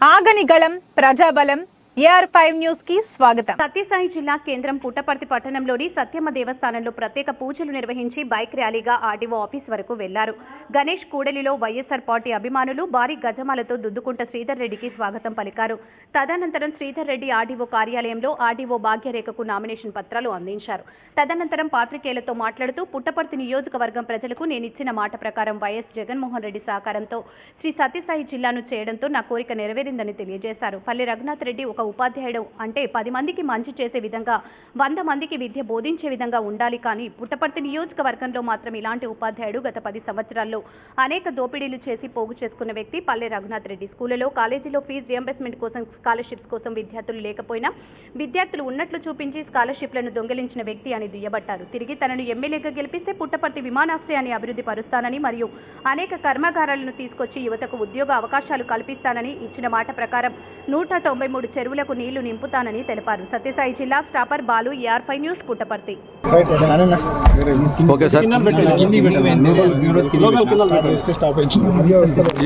ఆగని గళం ప్రజాబలం AR five న్యూస్కి స్వాగతం. సత్యసాయి జిల్లా కేంద్రం పుట్టపర్తి పట్టణంలోని సత్యమ్మ దేవస్థానంలో ప్రత్యేక పూజలు నిర్వహించి బైక్ ర్యాలీగా ఆర్డీఓ ఆఫీస్ వరకు వెళ్ళారు. గణేష్ కూడలిలో వైఎస్ఆర్ పార్టీ అభిమానులు భారీ గజమాలతో దుద్దుకుంట శ్రీధర్ రెడ్డికి స్వాగతం పలికారు. తదనంతరం శ్రీధర్ రెడ్డి ఆర్డీఓ కార్యాలయంలో ఆర్డీఓ భాగ్యరేఖకు నామినేషన్ పత్రాలు అందించారు. తదనంతరం పాత్రికేయులతో మాట్లాడుతూ పుట్టపర్తి నియోజకవర్గం ప్రజలకు నేనిచ్చిన మాట ప్రకారం వైఎస్ జగన్మోహన్ రెడ్డి సహకారంతో శ్రీ సత్యసాయి జిల్లాను చేయడంతో నా కోరిక నెరవేరిందని తెలియజేశారు. పల్లె రఘునాథ్ రెడ్డి ఒక ఉపాధ్యాయుడు. అంటే పది మందికి మంచి చేసే విధంగా వంద మందికి విద్య బోధించే విధంగా ఉండాలి కానీ పుట్టపర్తి నియోజకవర్గంలో మాత్రం ఇలాంటి ఉపాధ్యాయుడు గత పది సంవత్సరాల్లో అనేక దోపిడీలు చేసి పోగు చేసుకున్న వ్యక్తి పల్లె రఘునాథ్ రెడ్డి. స్కూళ్ళలో కాలేజీలో ఫీజు రియంబర్స్మెంట్ కోసం స్కాలర్షిప్స్ కోసం విద్యార్థులు లేకపోయినా విద్యార్థులు ఉన్నట్లు చూపించి స్కాలర్షిప్లను దొంగిలించిన వ్యక్తి అని దుయ్యబట్టారు. తిరిగి తనను ఎమ్మెల్యేగా గెలిపిస్తే పుట్టపర్తి విమానాశ్రయాన్ని అభివృద్ధి పరుస్తానని మరియు అనేక కర్మాగారాలను తీసుకొచ్చి యువతకు ఉద్యోగ అవకాశాలు కల్పిస్తానని ఇచ్చిన మాట ప్రకారం నూట తొంభై మూడు చెరువులకు నీళ్ళు నింపుతానని తెలిపారు. సత్యసాయి జిల్లా staffer Balu AR five news Puttaparthi.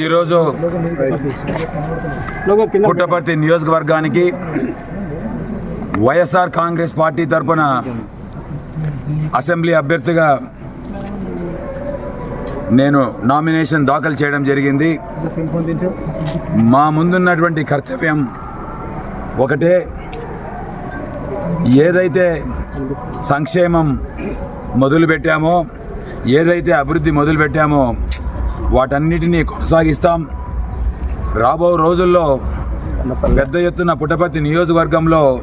ఈరోజు పుట్టపర్తి నియోజకవర్గానికి వైఎస్ఆర్ కాంగ్రెస్ పార్టీ తరపున అసెంబ్లీ అభ్యర్థిగా నేను నామినేషన్ దాఖలు చేయడం జరిగింది. మా ముందున్నటువంటి కర్తవ్యం ఒకటే ఏదైతే సంక్షేమం మొదలుపెట్టామో ఏదైతే అభివృద్ధి మొదలుపెట్టామో వాటన్నిటినీ కొనసాగిస్తాం. రాబో రోజుల్లో పెద్ద ఎత్తున పుట్టపర్తి నియోజకవర్గంలో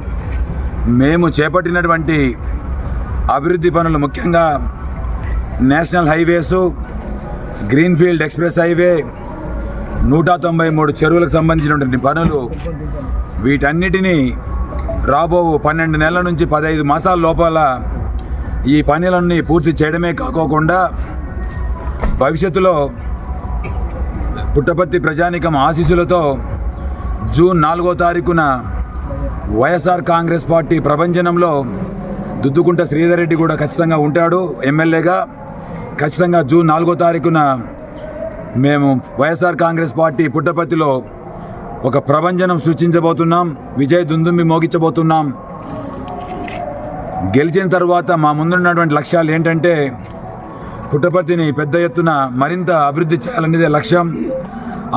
మేము చేపట్టినటువంటి అభివృద్ధి పనులు ముఖ్యంగా national highways greenfield express highway నూట తొంభై మూడు చెరువులకు సంబంధించినటువంటి పనులు వీటన్నిటినీ రాబో పన్నెండు నెలల నుంచి పదహైదు మాసాల లోపల ఈ పనులన్నీ పూర్తి చేయడమే కాకోకుండా భవిష్యత్తులో పుట్టపర్తి ప్రజానికం ఆశీస్సులతో జూన్ నాలుగో తారీఖున వైఎస్ఆర్ కాంగ్రెస్ పార్టీ ప్రభంజనంలో దుద్దుకుంట శ్రీధర్ రెడ్డి కూడా ఖచ్చితంగా ఉంటాడు ఎమ్మెల్యేగా. ఖచ్చితంగా జూన్ నాలుగో తారీఖున మేము వైఎస్ఆర్ కాంగ్రెస్ పార్టీ పుట్టపర్తిలో ఒక ప్రభంజనం సృష్టించబోతున్నాం విజయ్ దుందుమ్మి మోగించబోతున్నాం. గెలిచిన తర్వాత మా ముందున్నటువంటి లక్ష్యాలు ఏంటంటే పుట్టపర్తిని పెద్ద ఎత్తున మరింత అభివృద్ధి చేయాలనేదే లక్ష్యం.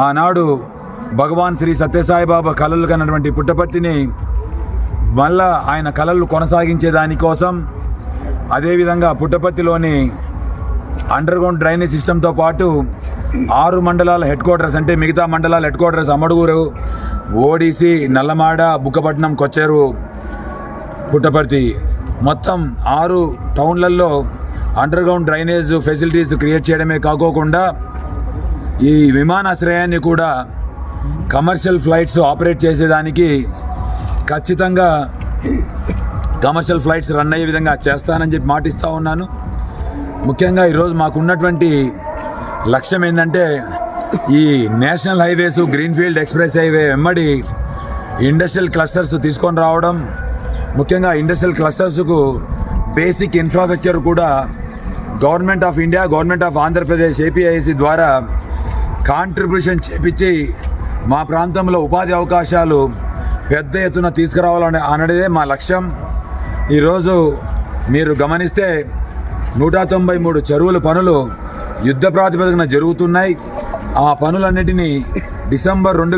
ఆనాడు భగవాన్ శ్రీ సత్యసాయిబాబా కళలు కన్నటువంటి పుట్టపర్తిని మళ్ళా ఆయన కళలు కొనసాగించే దానికోసం అదేవిధంగా పుట్టపర్తిలోని అండర్గ్రౌండ్ డ్రైనేజ్ సిస్టంతో పాటు ఆరు మండలాల హెడ్ క్వార్టర్స్ అంటే మిగతా మండలాల headquarters Amadagur ODC Nallamada Bukkapatnam కొచ్చేరు Puttaparthi. మొత్తం ఆరు టౌన్లలో underground drainage facilities create చేయడమే కాకోకుండా ఈ విమానాశ్రయాన్ని కూడా కమర్షియల్ ఫ్లైట్స్ ఆపరేట్ చేసేదానికి ఖచ్చితంగా కమర్షియల్ ఫ్లైట్స్ రన్ అయ్యే విధంగా చేస్తానని చెప్పి మాటిస్తూ ఉన్నాను. ముఖ్యంగా ఈరోజు మాకున్నటువంటి లక్ష్యం ఏంటంటే ఈ national highways greenfield express highway వెంబడి ఇండస్ట్రియల్ క్లస్టర్స్ తీసుకొని రావడం ముఖ్యంగా ఇండస్ట్రియల్ క్లస్టర్స్కు బేసిక్ ఇన్ఫ్రాస్ట్రక్చర్ కూడా government of India government of Andhra Pradesh APIIC ద్వారా కాంట్రిబ్యూషన్ చేపించి మా ప్రాంతంలో ఉపాధి అవకాశాలు పెద్ద ఎత్తున తీసుకురావాలని అనడదే మా లక్ష్యం. ఈరోజు మీరు గమనిస్తే నూట తొంభై మూడు చెరువుల పనులు యుద్ధ ప్రాతిపదికన జరుగుతున్నాయి. ఆ పనులన్నిటినీ డిసెంబర్ రెండు